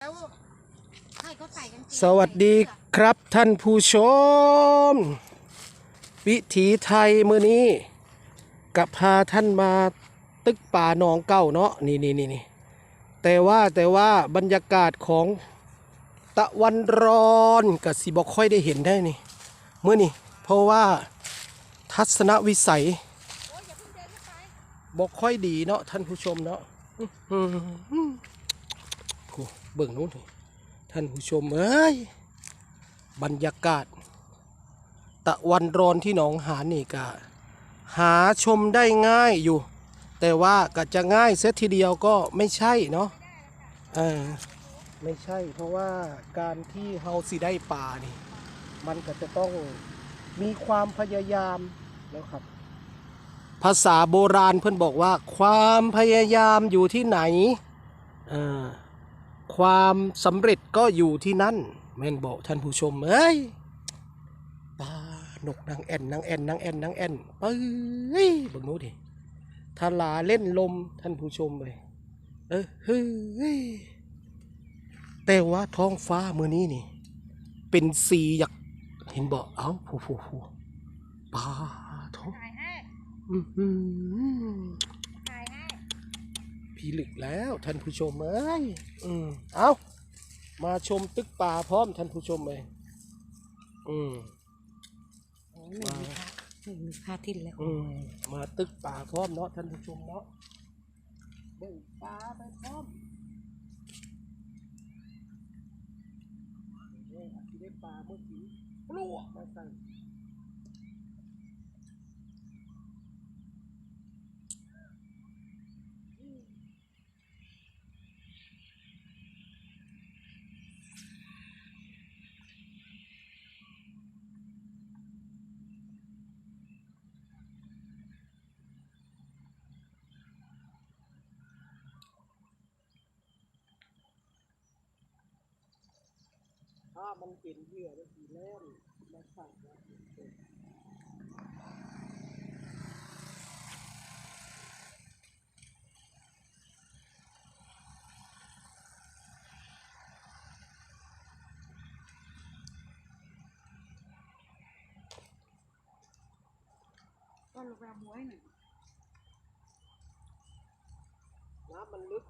แล้วให้เขาใส่กันสวัสดีครับท่านผู้ชม วิถีไทยมือนี้กับพาท่านมาตึกป่าหนองเก้าเนาะนี่นี่นี่นี่แต่ว่าแต่ว่าบรรยากาศของตะวันร้อนกับสีบอกค่อยได้เห็นได้นี่เมื่อนี่เพราะว่าทัศนวิสัยบอกค่อยดีเนาะท่านผู้ชมเนาะ อื้อหือโอ้เบิ่งนู้นท่านผู้ชมเอ้ยบรรยากาศ ตะวันร้อนที่หนองหานนี่ก็หาชมได้ง่ายอยู่ แต่ว่าก็จะง่ายเสียทีเดียวก็ไม่ใช่เนาะเออไม่ใช่เพราะว่าการที่เฮาสิได้ป่านี่ มันก็จะต้องมีความพยายามแล้วครับ ภาษาโบราณเพื่อนบอกว่า ความพยายามอยู่ที่ไหนเออ ความสำเร็จก็อยู่ที่นั่น แม่นบอกท่านผู้ชมเอ้ยปลานกนางแอ่นนางแอ่นนางแอ่นนางแอ่นเอ้ยบังนู้นดิทลาเล่นลมท่านผู้ชมเลยเออเฮ้ยแต่ว่าท้องฟ้ามือนี้นี่ เป็นสีอยากเห็นบอกเอ้าผู้ผู้ผู้ปลาท้อง พี่ลึกแล้วท่านผู้ชมเอ้ยอืมเอามาชมตึกป่าพร้อมท่านผู้ชมเลยอืมโอ้ยมีพระมีพระอาทิตย์แล้วอืมมาตึกป่าพร้อมเนาะท่านผู้ชมเนาะเบิ่งป่าไปพร้อมเฮ้ยอาจสิได้ป่าเมื่อกี้ปลวกมาสั่ ถ้ามันเป็นเหยื่อมันสีแล่นมาสั่นนะก็ลงไปเอาบัวให้หน่อยน้ำมันลึก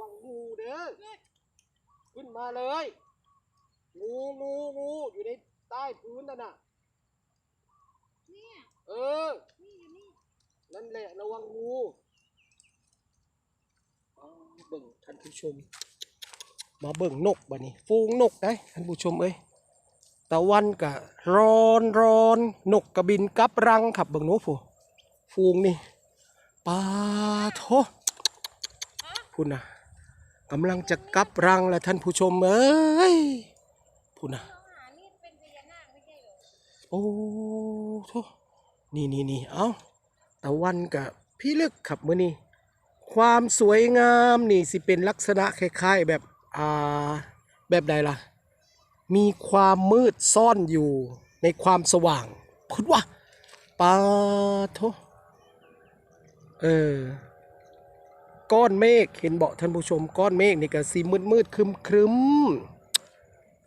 วังงูเด้อขึ้นมาเลยงูงูงูอยู่ในใต้พื้นนั่นน่ะเนี่ยเออนี่อยู่นี่นั่นแหละระวังงูอ๋อเบิ่งท่านผู้ชม มาเบิ่งนกบ่นี้ ฟูงนกได้ท่านผู้ชมเอ้ยตะวันกะร้อนร้อนนกกระบินกลับรังขับเบิ่งหนูฟูฟูงนี่ปลาโทพูดนะ กำลังจะกลับรังแล้วท่านผู้ชมเอ้ยพูดนะน้องหานี่เป็นพญานาคไม่ใช่เหรอโอ้โทนี่นี่นี่เอาตะวันกับพี่ลึกขับมือนี่ความสวยงามนี่สิเป็นลักษณะคล้ายๆแบบอ่าแบบใดล่ะ มีความมืดซ่อนอยู่ในความสว่างพูดว่าปาโทเออ ก้อนเมฆเห็นเบอกท่านผู้ชมก้อนเมฆนี่ก็สีมืดมืดครึมครึม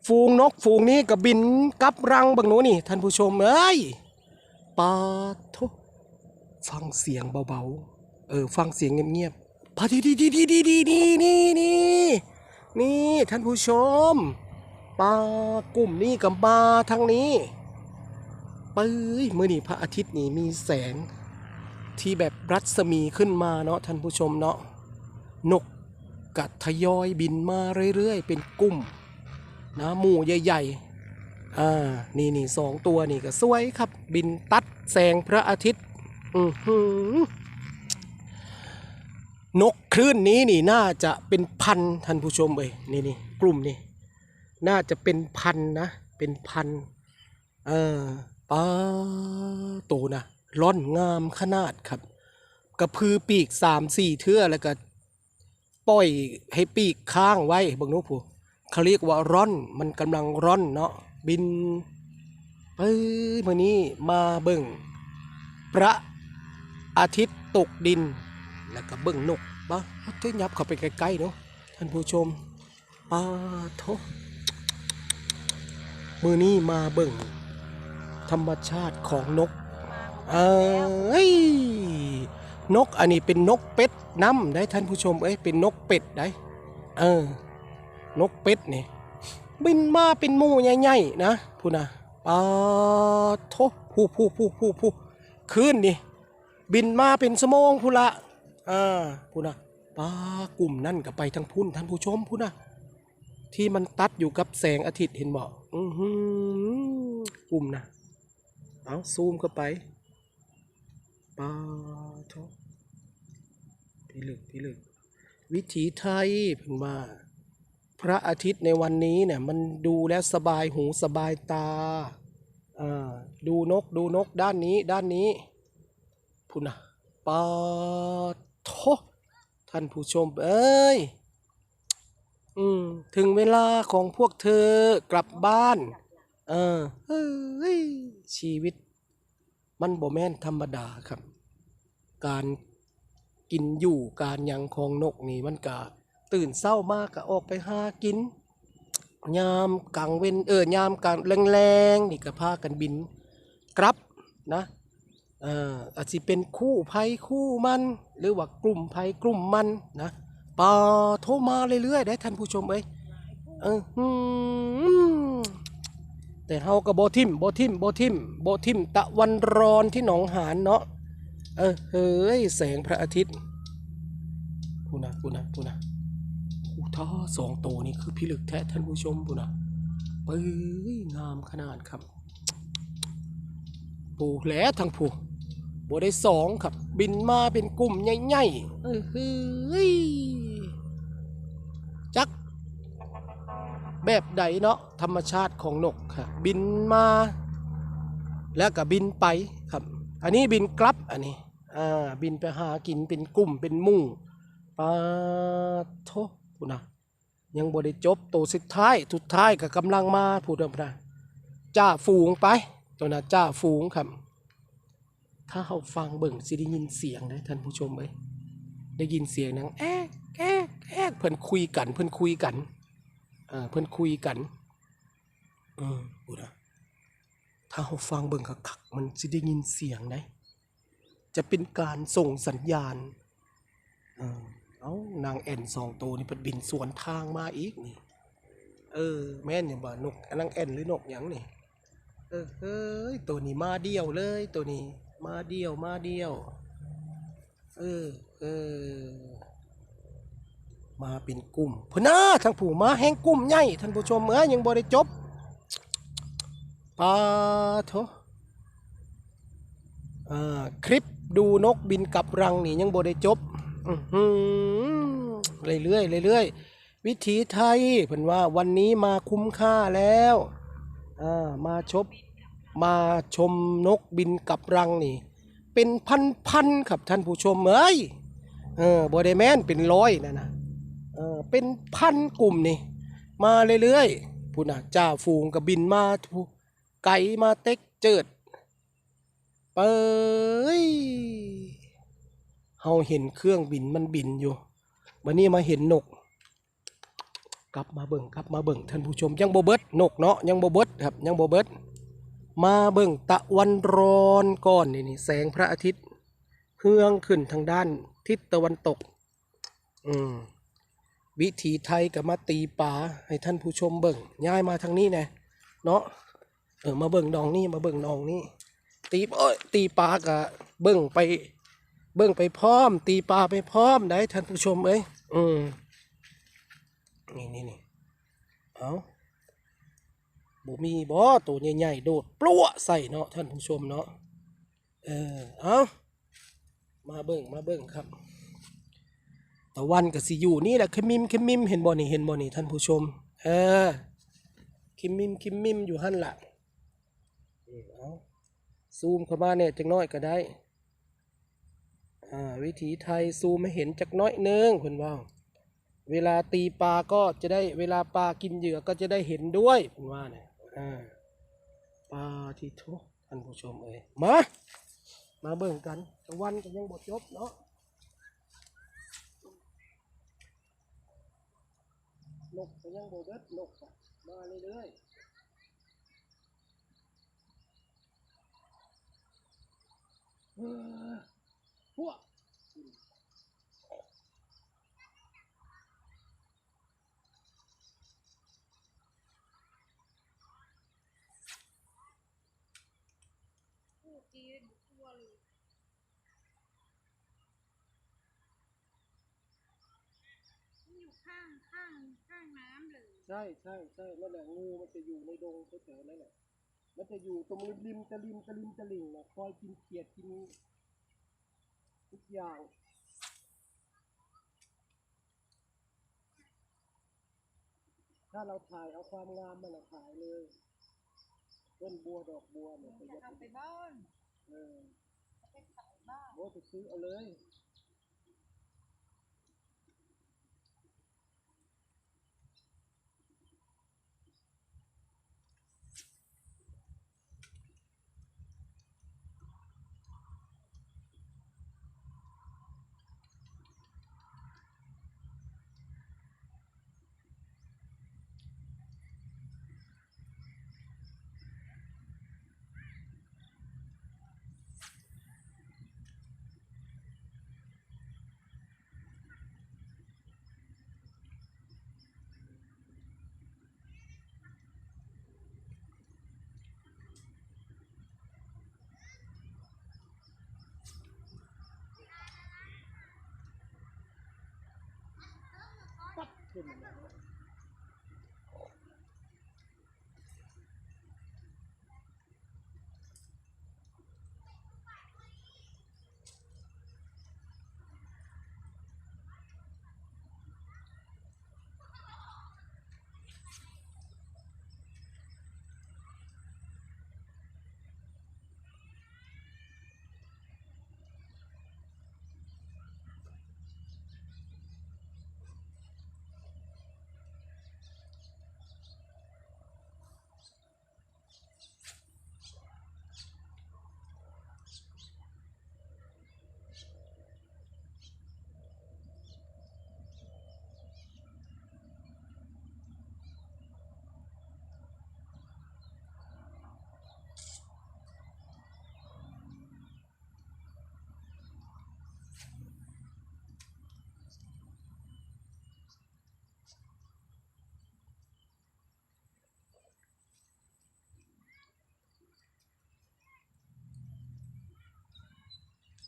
ฝูงนกฝูงนี้ก็บินกลับรังบางโน้นนี่ ท่านผู้ชมเอ้ยปาทุฟังเสียงเบาๆ เออ ฟังเสียงเงียบๆพาดีดีดีดีดีดีนี่นี่นี่นี่ท่านผู้ชมปลากลุ่มนี้กับมาทางนี้ปื้ยเมื่อนี่พระอาทิตย์นี่มีแสงที่แบบรัศมีขึ้นมาเนาะท่านผู้ชมเนาะ นกกัดทยอยบินมาเรื่อยๆ เป็นกลุ่มนะหมู่ใหญ่ๆ อ่า นี่นี่สองตัวนี่ก็สวยครับ บินตัดแสงพระอาทิตย์ อือหือนกคลื่นนี้นี่น่าจะเป็นพันท่านผู้ชมเอ้ยนี่นี่กลุ่มนี่น่าจะเป็นพันนะ เป็นพันเออปลาโตนะร่อนงามขนาดครับ กระพือปีกสามสี่เทื่อแล้วก็ ปล่อยให้ปีกค้างไว้เบางนู้ผู้เขาเรียกว่าร่อนมันกำลังร่อนเนาะบินเมื่อนี้มาเบิ่ง พระอาทิตย์ตกดิน แล้วก็เบิ่งนกบ้าเทยับเข้าไปใกล้ๆเนาะท่านผู้ชมปาโทมือนี้มาเบิ่ง ธรรมชาติของนก เอ้ย นกอันนี้เป็นนกเป็ดน้ำได้ท่านผู้ชมเอ้ยเป็นนกเป็ดได้เออนกเป็ดนี่บินมาเป็นหมู่ใหญ่ๆนะพูนะปาโทผู้ผู้ผู้ผู้ผู้คืนนี่บินมาเป็นสมองพูละอ่าพูนะปากลุ่มนั่นกับไปทางพุ่นท่านผู้ชมพูนะที่มันตัดอยู่กับแสงอาทิตย์เห็นบอกอือหือกลุ่มนะเอาซูมเข้าไปปา ทบพิลึกพิลึกวิถีไทยเพิ่งว่าพระอาทิตย์ในวันนี้เนี่ยมันดูแล้วสบายหูสบายตาอ่าดูนกดูนกด้านนี้ด้านนี้พุนะปาทท่านผู้ชมเอ้ยอืมถึงเวลาของพวกเธอกลับบ้าน เออเฮ้ยชีวิต มันบ่แม่นธรรมดาครับ การกินอยู่การยังของนกนี่มันก็ตื่นเศร้ามากก็ออกไปหากิน ยามกลางเว้นเออยามกลางแรงๆนี่ก็พากันบินกลับนะเอ่ออาจจะเป็นคู่ภัยคู่มัน หรือว่ากลุ่มภัยกลุ่มมันนะปาโทรมาเรื่อยๆได้ท่านผู้ชมเอ้ยเออแต่เฮาก็บ่ทิมบ่ทิมบ่ทิมบ่ทิมตะวันร้อนที่หนองหานเนาะ เออเฮ้ยแสงพระอาทิตย์พูนะพูนะพูนะอู้ท่าสองโตวนี่คือพิลึกแท้ท่านผู้ชมพูนะเป้ยงามขนาดครับปูแหลทั้งผู้บ่ได้สองครับ บินมาเป็นกลุ่มใหญ่ๆเออเฮ้ยจัก แบบใดเนาะธรรมชาติของนกครับบินมา แล้วก็บินไปครับ อันนี้บินกลับอันนี้ อ่าบินไปหากินเป็นกลุ่มเป็นมู่งปาโทพูดนะยังบ่ได้จบโตสุดท้ายสุดท้ายก็กำลังมาพูดนะจ้าฝูงไปตัวนะจ้าฝูงครับ ถ้าเขาฟังเบิ่งสิได้ยินเสียงนะท่านผู้ชมเอ้ยได้ยินเสียงนังแอ๊กแอ๊กแอ๊กเพิ่นคุยกัน เพิ่นคุยกันเออเพื่อนคุยกันเออพูดนะถ้าเราฟังเบิ่งคักๆมันจะได้ยินเสียงได้ จะเป็นการส่งสัญญาณ เอานางแอ่นสองตัวนี่เพิ่นบินสวนทางมาอีกนี่ เออ แม่นอย่างว่านกนางแอ่นหรือนกหยังนี่ เออเฮ้ยตัวนี้มาเดียวเลยตัวนี้ มาเดียวมาเดียว เออเออมาเป็นกลุ่มพนนาทางผู้มาแห่งกลุ่มใหญ่ท่านผู้ชมเอ้ยยังบ่ได้จบปาโถอ่าคลิป ดูนกบินกลับรังนี่ยังบ่ได้จบอืเรื่อยๆเรื่อยๆวิถีไทยเพิ่นว่าวันนี้มาคุ้มค่าแล้วอ่ามาชบมาชมนกบินกลับรังนี่ เป็นพันๆครับท่านผู้ชมเอ้ยเออบ่ได้แม่นเป็นร้อยนะนะเออเป็นพันกลุ่มนี่ มาเรื่อยๆผู้น่ะจ้าฝูงกับบินมาไก่มาเต็กเจิด เปยเฮาเห็นเครื่องบินมันบินอยู่วันนี้มาเห็นนก กลับมาเบิ่งกลับมาเบิ่งท่านผู้ชมยังโบเบิดนกเนาะยังโบเบิดครับยังโบเบิดมาเบิ่งตะวันร้อนก่อนนี่นี่แสงพระอาทิตย์เฮืองขึ้นทางด้านทิศตะวันตก อืมวิถีไทยกับมาตีป่าให้ท่านผู้ชมเบิ่งย้ายมาทางนี้น่เนาะเออมาเบิ่งนองนี่มาเบิ่งนองนี่ ตีโอ้ยตีปลากับเบิ่งไป เบิ่งไปพร้อม ตีปลาไปพร้อมได้ท่านผู้ชมเอ้ยอืมนี่นี่นี่เอาบ่มีบ่ตัวใหญ่ๆโดดปลัวใส่เนาะท่านผู้ชมเนาะเออเอามาเบิ่งมาเบิ่งครับตะวันก็สิอยู่นี่แหละขมิมขมิมเห็นบ่นี่เห็นบ่นี่ท่านผู้ชม เออคิมมิมคิมมิมอยู่หั่นละนี่เอา ซูมเข้ามาเนี่ยจักน้อยก็ได้อ่าวิถีไทยซูมให้เห็นจักน้อยหนึงเพิ่นว่า เวลาตีปลาก็จะได้เวลาปลากินเหยื่อก็จะได้เห็นด้วยเพิ่นว่าเนี่ยอ่าปลาที่ทุกท่านผู้ชมเอ้ยมา มาเบิ่งกันตะวันก็ยังบดจบเนาะนกก็ยังบดเบิดนกก็มาเรื่อยๆเฮ้อ พวกผู้จีนทั่วเลยมันอยู่ข้างข้างข้างน้ำเลย ใช่ใช่ใช่นั่นแหละงูมันจะอยู่ในดงแถวๆนั่นแหละ มันจะอยู่ตรงริมริมตะลิมตะลิมตะลิงนะคอยกินเขียดกินทุกอย่างถ้าเราถ่ายเอาความงามมันนะถ่ายเลยต้นบัวดอกบัวเนี่ยจะจะทำไปบ้านเออจะไปขายบ้านโอ้ไปซื้อเอาเลย criminal.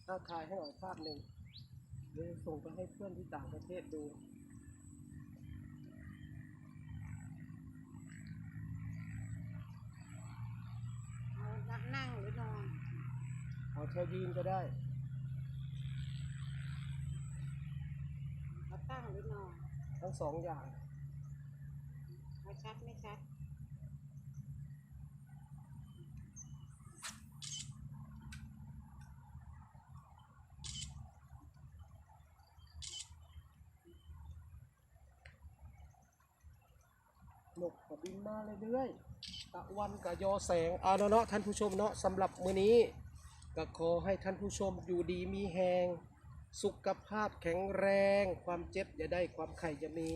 ถ้าถ่ายให้หน่อยภาพหนึ่งเดี๋ยวส่งไปให้เพื่อนที่ต่างประเทศดูเอานักนั่งหรือนอนเอาเธอยืนก็ได้เอาตั้งหรือนอนทั้งสองอย่างเอาชัดไม่ชัด นกก็บินมาเรื่อยๆตะวันกะยอแสงเอาเนาะเนาะท่านผู้ชมเนาะสำหรับมื้อนี้ก็ขอให้ท่านผู้ชมอยู่ดีมีแหงสุขภาพแข็งแรง ความเจ็บอย่าได้ความไข่จะมี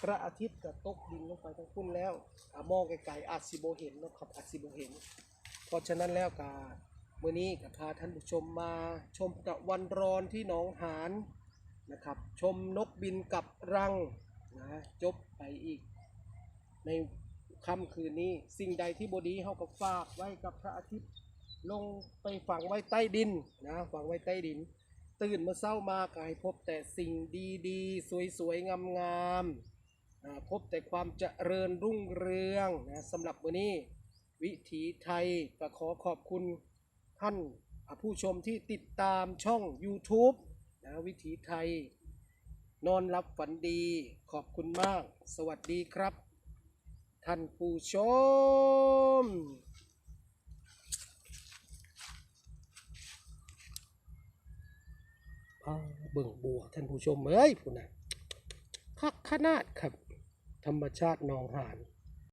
พระอาทิตย์ก็ตกดินลงไปทั้งพุ่นแล้วอมองไกลๆอาจสิโบเห็นเนาะครับอาจสิโบเห็น เพราะฉะนั้นแล้วกามื้อนี้ก็พาท่านผู้ชมมาชมตะวันร้อนที่หนองหานนะครับ ชมนกบินกับรังนะจบไปอีก ในค่ำคืนนี้ สิ่งใดที่บดีเขาก็ฝากไว้กับพระอาทิตย์ ลงไปฝังไว้ใต้ดินนะฝังไว้ใต้ดิน ตื่นมาเศร้ามากายพบแต่สิ่งดีๆ สวยๆงามอ่าพบแต่ความเจริญรุ่งเรืองนะสำหรับวันนี้ วิถีไทยก็ขอขอบคุณท่านผู้ชมที่ติดตามช่อง YouTube นะวิถีไทย นอนรับฝันดีขอบคุณมาก สวัสดีครับ ท่านผู้ชมอ้าเบิ่งบัวท่านผู้ชมเอ้ยผู้นนะคักขนาดครับ ธรรมชาติหนองหาน